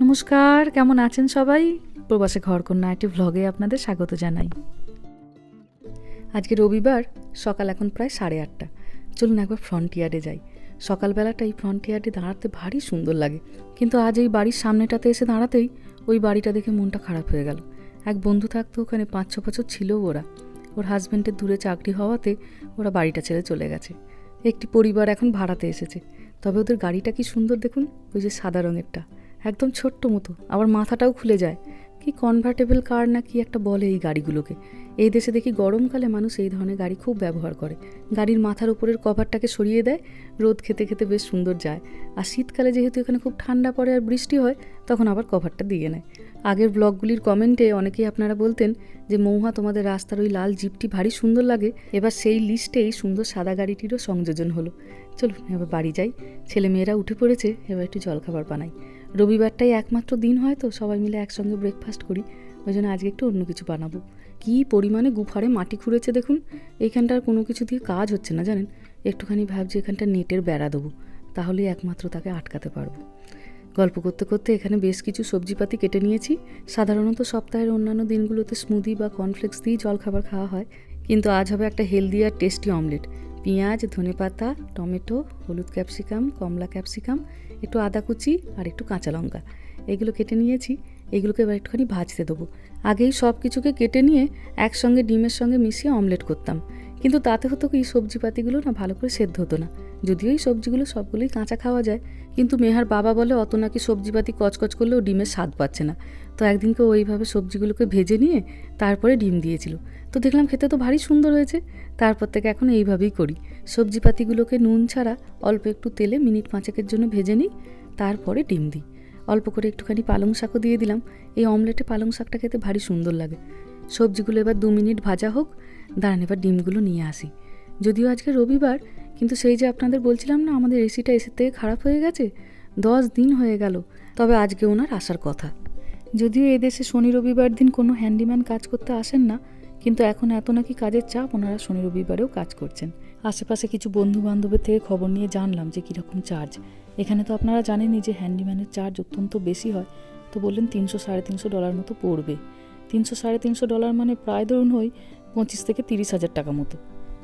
নমস্কার, কেমন আছেন সবাই? প্রবাসে ঘরকন্যা একটি ভ্লগে আপনাদের স্বাগত জানাই। আজকে রবিবার, সকাল এখন প্রায় সাড়ে আটটা। চলুন একবার ফ্রন্টিয়ার্ডে যাই। সকালবেলাটা এই ফ্রন্টিয়ার্ডে দাঁড়াতে ভারী সুন্দর লাগে। কিন্তু আজ এই বাড়ির সামনেটাতে এসে দাঁড়াতেই ওই বাড়িটা দেখে মনটা খারাপ হয়ে গেল। এক বন্ধু থাকতো, ওখানে পাঁচ ছ বছর ছিল ওরা। ওর হাজব্যান্ডের দূরে চাকরি হওয়াতে ওরা বাড়িটা ছেড়ে চলে গেছে। একটি পরিবার এখন ভাড়াতে এসেছে। তবে ওদের গাড়িটা কি সুন্দর দেখুন, ওই যে সাদা রঙেরটা। একদম ছোট্ট মতো, আবার মাথাটাও খুলে যায়। কি কনভার্টেবল কার না কি একটা বলে এই গাড়িগুলোকে। এই দেশে দেখি গরমকালে মানুষ এই ধরনের গাড়ি খুব ব্যবহার করে। গাড়ির মাথার উপরের কভারটাকে সরিয়ে দেয়, রোদ খেতে খেতে বেশ সুন্দর যায়। আর শীতকালে যেহেতু এখানে খুব ঠান্ডা পড়ে আর বৃষ্টি হয়, তখন আবার কভারটা দিয়ে নেয়। আগের ব্লগগুলির কমেন্টে অনেকেই আপনারা বলতেন যে, মৌহা, তোমাদের রাস্তার ওই লাল জিপটি ভারী সুন্দর লাগে। এবার সেই লিস্টেই সুন্দর সাদা গাড়িটিরও সংযোজন হলো। চলুন, এবার বাড়ি যাই। ছেলে মেয়েরা উঠে পড়েছে, এবার একটু জলখাবার বানাই। রবিবারটাই একমাত্র দিন হয় তো, সবাই মিলে একসঙ্গে ব্রেকফাস্ট করি। ওই জন্য আজকে একটু অন্য কিছু বানাবো। কী পরিমাণে গুফারে মাটি খুঁড়েছে দেখুন। এইখানটার কোনো কিছু দিয়ে কাজ হচ্ছে না, জানেন? একটুখানি ভাবছি এখানটা নেটের বেড়া দেবো। তাহলেই একমাত্র তাকে আটকাতে পারব। গল্প করতে করতে এখানে বেশ কিছু সবজিপাতি কেটে নিয়েছি। সাধারণত সপ্তাহের অন্যান্য দিনগুলোতে স্মুদি বা কর্নফ্লেক্স দিয়েই জলখাবার খাওয়া হয়। কিন্তু আজ হবে একটা হেলদি আর টেস্টি অমলেট পেঁয়াজ, ধনেপাতা, টমেটো, হলুদ ক্যাপসিকাম কমলা ক্যাপসিকাম একটু আদা কুচি আর একটু কাঁচা লঙ্কা। এগুলো কেটে নিয়েছি। এগুলোকে এবার একটুখানি ভাজতে দেবো। আগেই সব কিছুকে কেটে নিয়ে একসঙ্গে ডিমের সঙ্গে মিশিয়ে অমলেট করতাম। কিন্তু তাতে হতো কি, সবজিপাতিগুলো না ভালো করে সেদ্ধ হতো না। যদিও এই সবজিগুলো সবগুলোই কাঁচা খাওয়া যায়, কিন্তু মেহার বাবা বলে অত নাকি সবজিপাতি কচকচ করলেও ডিমের স্বাদ পাচ্ছে না। তো একদিনকে ওইভাবে সবজিগুলোকে ভেজে নিয়ে তারপরে ডিম দিয়েছিল। তো দেখলাম খেতে তো ভারী সুন্দর হয়েছে। তারপর থেকে এখন এইভাবেই করি। সবজিপাতিগুলোকে নুন ছাড়া অল্প একটু তেলে মিনিট পাঁচেকের জন্য ভেজে নিই, তারপরে ডিম দিই। অল্প করে একটুখানি পালং শাকও দিয়ে দিলাম। এই অমলেটে পালং শাকটা খেতে ভারী সুন্দর লাগে। সবজিগুলো এবার দু মিনিট ভাজা হোক, দাঁড়ান এবার ডিমগুলো নিয়ে আসি। যদিও আজকে রবিবার কিন্তু সেই যে আপনাদের বলছিলাম না, আমাদের এসিটা এসির থেকে খারাপ হয়ে গেছে? দশ দিন হয়ে গেল। তবে আজকে ওনার আসার কথা। যদিও এদেশে শনি রবিবার দিন কোনো হ্যান্ডিম্যান কাজ করতে আসেন না, কিন্তু এখন এত নাকি কাজের চাপ, ওনারা শনি রবিবারেও কাজ করছেন। আশেপাশে কিছু বন্ধু বান্ধবের থেকে খবর নিয়ে জানলাম যে কীরকম চার্জ এখানে তো আপনারা জানেনই যে হ্যান্ডিম্যানের চার্জ অত্যন্ত বেশি হয়। তো বললেন তিনশো সাড়ে তিনশো ডলার মতো পড়বে। তিনশো সাড়ে তিনশো ডলার মানে প্রায় ধরুন হই পঁচিশ থেকে তিরিশ হাজার টাকা মতো।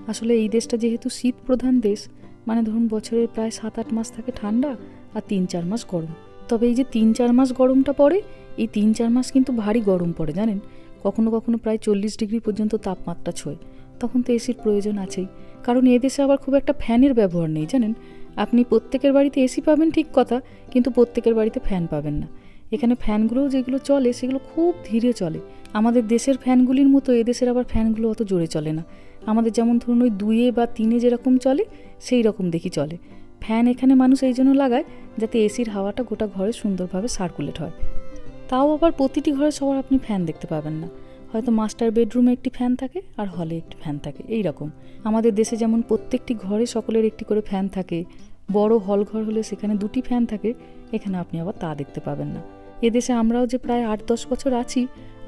আসলে এই দেশটা যেহেতু শীত প্রধান দেশ মানে ধরুন বছরের প্রায় সাত আট মাস থাকে ঠান্ডা আর তিন চার মাস গরম। তবে এই যে তিন চার মাস গরমটা পড়ে, এই তিন চার মাস কিন্তু ভারী গরম পড়ে, জানেন? কখনো কখনো প্রায় চল্লিশ ডিগ্রি পর্যন্ত তাপমাত্রা ছোঁয়। তখন তো এসির প্রয়োজন আছেই। কারণ এদেশে আবার খুব একটা ফ্যানের ব্যবহার নেই, জানেন? আপনি প্রত্যেকের বাড়িতে এসি পাবেন, ঠিক কথা, কিন্তু প্রত্যেকের বাড়িতে ফ্যান পাবেন না। এখানে ফ্যানগুলোও যেগুলো চলে, সেগুলো খুব ধীরে চলে। আমাদের দেশের ফ্যানগুলির মতো এদেশের আবার ফ্যানগুলো অত জোরে চলে না। আমাদের যেমন ধরুন ওই দুইয়ে বা তিনে যেরকম চলে, সেই রকম দেখি চলে। ফ্যান এখানে মানুষ এই জন্য লাগায় যাতে এসির হাওয়াটা গোটা ঘরে সুন্দরভাবে সার্কুলেট হয়। তাও আবার প্রতিটি ঘরে সবার আপনি ফ্যান দেখতে পাবেন না। হয়তো মাস্টার বেডরুমে একটি ফ্যান থাকে আর হলে একটি ফ্যান থাকে, এই রকম। আমাদের দেশে যেমন প্রত্যেকটি ঘরে সকলের একটি করে ফ্যান থাকে, বড় হল ঘর হলে সেখানে দুটি ফ্যান থাকে, এখানে আপনি আবার তা দেখতে পাবেন না। এদেশে আমরাও যে প্রায় আট দশ বছর আছি,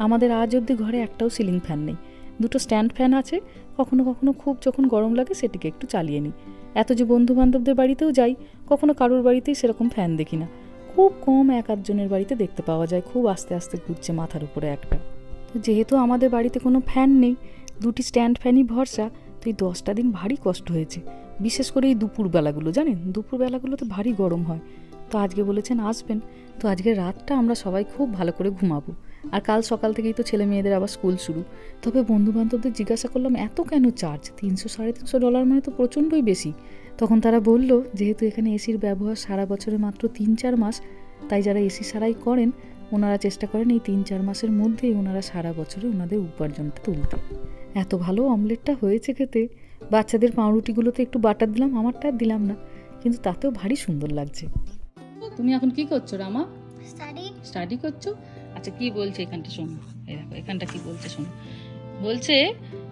আমাদের আজ অবধি ঘরে একটাও সিলিং ফ্যান নেই। দুটো স্ট্যান্ড ফ্যান আছে, কখনো কখনো খুব যখন গরম লাগে সেটিকে একটু চালিয়ে নিই। এত যে বন্ধু বান্ধবদের বাড়িতেও যাই, কখনো কারোর বাড়িতেই সেরকম ফ্যান দেখি না। খুব কম এক আধজনের বাড়িতে দেখতে পাওয়া যায়, খুব আস্তে আস্তে ঘুরছে মাথার উপরে একটা। তো যেহেতু আমাদের বাড়িতে কোনো ফ্যান নেই, দুটি স্ট্যান্ড ফ্যানই ভরসা, তো এই দশটা দিন ভারী কষ্ট হয়েছে। বিশেষ করে এই দুপুরবেলাগুলো, জানেন? দুপুরবেলাগুলোতে ভারী গরম হয়। তো আজকে বলেছেন আসবেন, তো আজকে রাতটা আমরা সবাই খুব ভালো করে ঘুমাবো। আর কাল সকাল থেকেই তো ছেলে মেয়েদের আবার স্কুল শুরু। তবে বন্ধু বান্ধবদের জিজ্ঞাসা করলাম এত কেন চার্জ তিনশো সাড়ে তিনশো ডলার মানে তো প্রচণ্ডই বেশি। তখন তারা বলল যেহেতু এখানে এসির ব্যবহার সারা বছরে মাত্র তিন চার মাস তাই যারা এসি সারাই করেন ওনারা চেষ্টা করেন এই তিন চার মাসের মধ্যেই ওনারা সারা বছরে ওনাদের উপার্জনটা তুলতে। এত ভালো অমলেটটা হয়েছে খেতে। বাচ্চাদের পাউরুটিগুলোতে একটু বাটার দিলাম আমারটা আর দিলাম না কিন্তু তাতেও ভারী সুন্দর লাগছে। তুমি এখন কি করছ রামা? স্টাডি স্টাডি করছ? আচ্ছা কি বলছে এখানটা শোনো। এই দেখো এখানটা কি বলছে শোনো। বলছে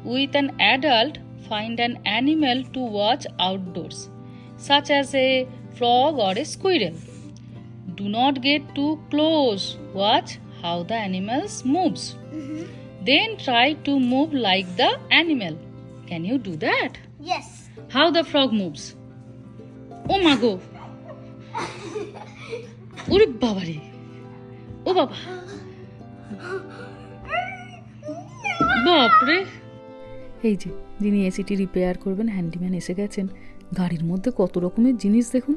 with an adult find an animal to watch outdoors such as a frog or a squirrel do not get too close watch how the animals moves then try to move like the animal can you do that Yes. How the frog moves ও মা গো। ওরে বাবারে। ও বাবা। বাপরে। এই যে যিনি এসিটি repair করবেন handyman এসে গেছেন। গাড়ির মধ্যে কত রকমের জিনিস দেখুন।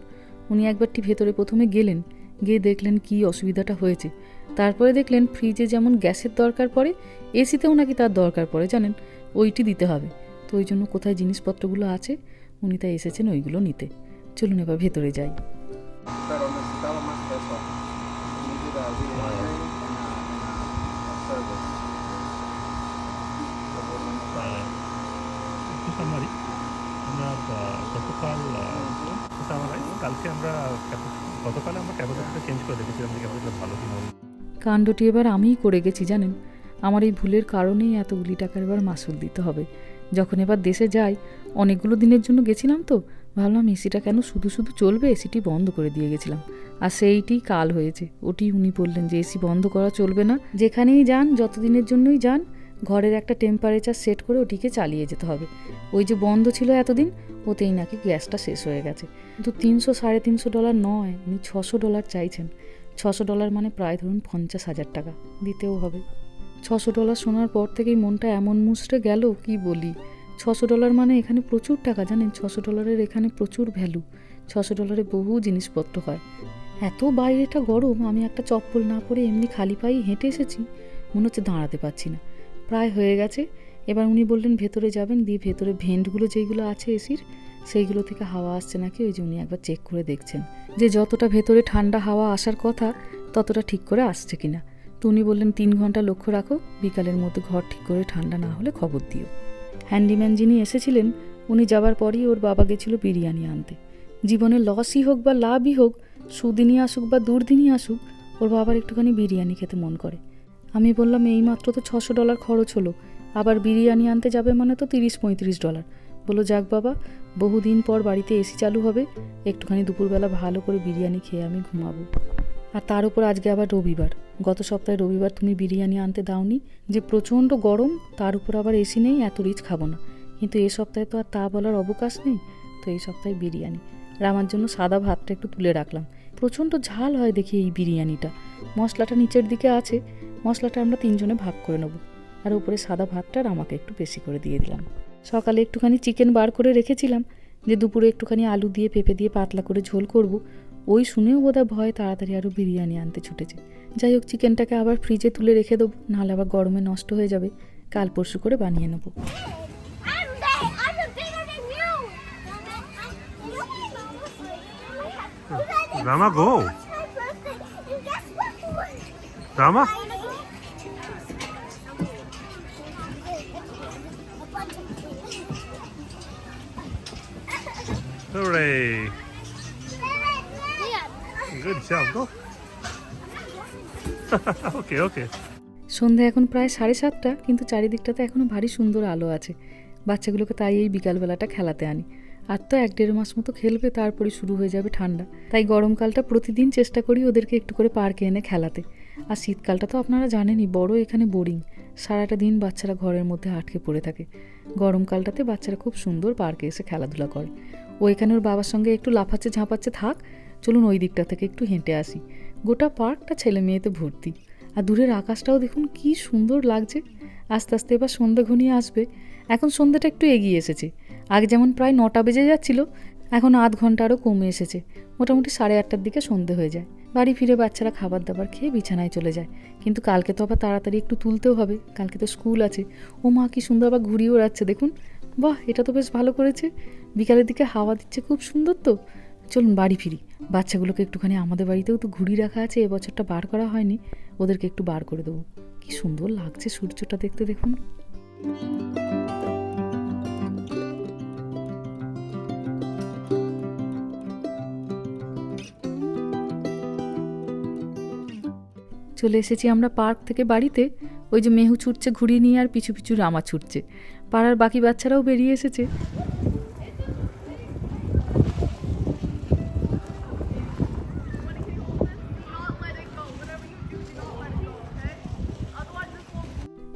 উনি একবারটি ভেতরে প্রথমে গেলেন গিয়ে দেখলেন কি অসুবিধাটা হয়েছে। তারপরে দেখলেন ফ্রিজে যেমন গ্যাসের দরকার পড়ে এসিতেও নাকি তার দরকার পড়ে জানেন? ওইটি দিতে হবে। তো ওই জন্য কোথায় জিনিসপত্রগুলো আছে উনি তাই এসেছেন ওইগুলো নিতে। চলুন এবার ভেতরে যাই। কালকে আমরা গতকাল আমরা চেঞ্জ করে দেখেছিলাম যে ভালো কি কাণ্ডটি এবার আমিই করে গেছি, জানেন? আমার এই ভুলের কারণেই এতগুলি টাকার এবার মাসুল দিতে হবে। যখন এবার দেশে যাই, অনেকগুলো দিনের জন্য গেছিলাম তো, ভাবলাম এসিটা কেন শুধু শুধু চলবে? এসিটি বন্ধ করে দিয়ে গেছিলাম। আর সেইটি কাল হয়েছে। ওটি উনি বললেন যে এসি বন্ধ করা চলবে না। যেখানেই যান, যতদিনের জন্যই যান ঘরের একটা টেম্পারেচার সেট করে ওটিকে চালিয়ে যেতে হবে। ওই যে বন্ধ ছিল এতদিন, ওতেই নাকি গ্যাসটা শেষ হয়ে গেছে। কিন্তু তিনশো সাড়ে তিনশো ডলার নয়, উনি ছশো ডলার চাইছেন। ছশো ডলার মানে প্রায় ধরুন পঞ্চাশ হাজার টাকা, দিতেও হবে। ছশো ডলার শোনার পর থেকেই মনটা এমন মুচড়ে গেল, কি বলি? ছশো ডলার মানে এখানে প্রচুর টাকা, জানেন? ছশো ডলারের এখানে প্রচুর ভ্যালু ছশো ডলারে বহু জিনিসপত্র হয়। এত বাইরেটা গরম, আমি একটা চপ্পল না পরে এমনি খালি পায়ে হেঁটে এসেছি। মনে হচ্ছে দাঁড়াতে পারছি না। প্রায় হয়ে গেছে। এবার উনি বললেন, ভেতরে যাবেন, দিয়ে ভেতরে ভেন্টগুলো যেইগুলো আছে এসির, সেইগুলো থেকে হাওয়া আসছে নাকি? ওই যে উনি একবার চেক করে দেখছেন। যে যতটা ভেতরে ঠান্ডা হাওয়া আসার কথা, ততটা ঠিক করে আসছে কিনা। তো উনি বললেন, তিন ঘণ্টা লক্ষ্য রাখো, বিকালের মধ্যে ঘর ঠিক করে ঠান্ডা না হলে খবর দিও। হ্যান্ডিম্যান যিনি এসেছিলেন, উনি যাবার পরই ওর বাবা গেছিল বিরিয়ানি আনতে। জীবনে লসই হোক বা লাভই হোক, সুদিনই আসুক বা দুর্দিনই আসুক, ওর বাবার একটুখানি বিরিয়ানি খেতে মন করে। আমি বললাম এই মাত্র তো ছশো ডলার খরচ হলো। আবার বিরিয়ানি আনতে যাবে মানে তো তিরিশ পঁয়ত্রিশ ডলার। বলো যাক বাবা, বহুদিন পর বাড়িতে এসি চালু হবে। একটুখানি দুপুরবেলা ভালো করে বিরিয়ানি খেয়ে আমি ঘুমাবো। আর তার উপর আজকে আবার রবিবার। গত সপ্তাহে রবিবার তুমি বিরিয়ানি আনতে দাওনি। যে প্রচণ্ড গরম, তার উপর আবার এসি নেই, এত রিচ খাব না। কিন্তু এ সপ্তাহে তো আর তা বলার অবকাশ নেই, তো এই সপ্তাহে বিরিয়ানি। আর আমার জন্য সাদা ভাতটা একটু তুলে রাখলাম। প্রচণ্ড ঝাল হয় দেখি এই বিরিয়ানিটা। মশলাটা নিচের দিকে আছে। মশলাটা আমরা তিনজনে ভাগ করে নেব। আর উপরে সাদা ভাতটা আমাকে একটু বেশি করে দিয়ে দিলাম। সকালে একটুখানি চিকেন বার করে রেখেছিলাম যে দুপুরে একটুখানি আলু দিয়ে পেঁপে দিয়ে পাতলা করে ঝোল করব। ওই শুনেও বোধহয় ভয় তাড়াতাড়ি আরও বিরিয়ানি আনতে ছুটেছে। যাই হোক চিকেনটাকে আবার ফ্রিজে তুলে রেখে দেবো নাহলে আবার গরমে নষ্ট হয়ে যাবে। কাল পরশু করে বানিয়ে নেব. Rama, go. It's Hooray. Good job, go. okay, okay. এখন প্রায় সাড়ে সাতটা কিন্তু চারিদিকটাতে এখনও ভারী সুন্দর আলো আছে। বাচ্চাগুলোকে তাই এই বিকালবেলাটা খেলাতে আনি। আর তো এক দেড় মাস মতো খেলবে তারপরে শুরু হয়ে যাবে ঠান্ডা। তাই গরমকালটা প্রতিদিন চেষ্টা করি ওদেরকে একটু করে পার্কে এনে খেলাতে। আর শীতকালটা তো আপনারা জানেনই বড় এখানে বোরিং। সারাটা দিন বাচ্চারা ঘরের মধ্যে আটকে পড়ে থাকে। গরমকালটাতে বাচ্চারা খুব সুন্দর পার্কে এসে খেলাধুলা করে। ও এখানে ওর বাবার সঙ্গে একটু লাফাচ্ছে, ঝাঁপাচ্ছে থাক। চলুন ওই দিকটা থেকে একটু হেঁটে আসি। গোটা পার্কটা ছেলে মেয়েতে ভর্তি। আর দূরের আকাশটাও দেখুন কি সুন্দর লাগছে। আস্তে আস্তে এবার সন্ধে ঘনিয়ে আসবে। এখন সন্ধ্যাটা একটু এগিয়ে এসেছে। আগে যেমন প্রায় নটা বেজে যাচ্ছিল, এখন আধ ঘণ্টা আরও কমে এসেছে। মোটামুটি সাড়ে আটটার দিকে সন্ধে হয়ে যায়। বাড়ি ফিরে বাচ্চারা খাবার দাবার খেয়ে বিছানায় চলে যায়। কিন্তু কালকে তো আবার তাড়াতাড়ি একটু তুলতেও হবে। কালকে তো স্কুল আছে। ও মা কি সুন্দর আবার ঘুরিয়ে ওড়াচ্ছে, দেখুন। বাহ, এটা তো বেশ ভালো করেছে। বিকালের দিকে হাওয়া দিচ্ছে, খুব সুন্দর তো। চলুন বাড়ি ফিরি। বাচ্চাগুলোকে একটুখানি আমাদের বাড়িতেও তো ঘুড়ি রাখা আছে, এবছরটা বার করা হয়নি। ওদেরকে একটু বার করে দেবো। কি সুন্দর লাগছে সূর্যটা দেখতে দেখুন। চলে এসেছি আমরা পার্ক থেকে বাড়িতে। ওই যে মেহু ছুটছে, ঘুড়ি নিয়ে আর পিছু পিছু রামা ছুটছে। পাড়ার বাকি বাচ্চারাও বেরিয়ে এসেছে।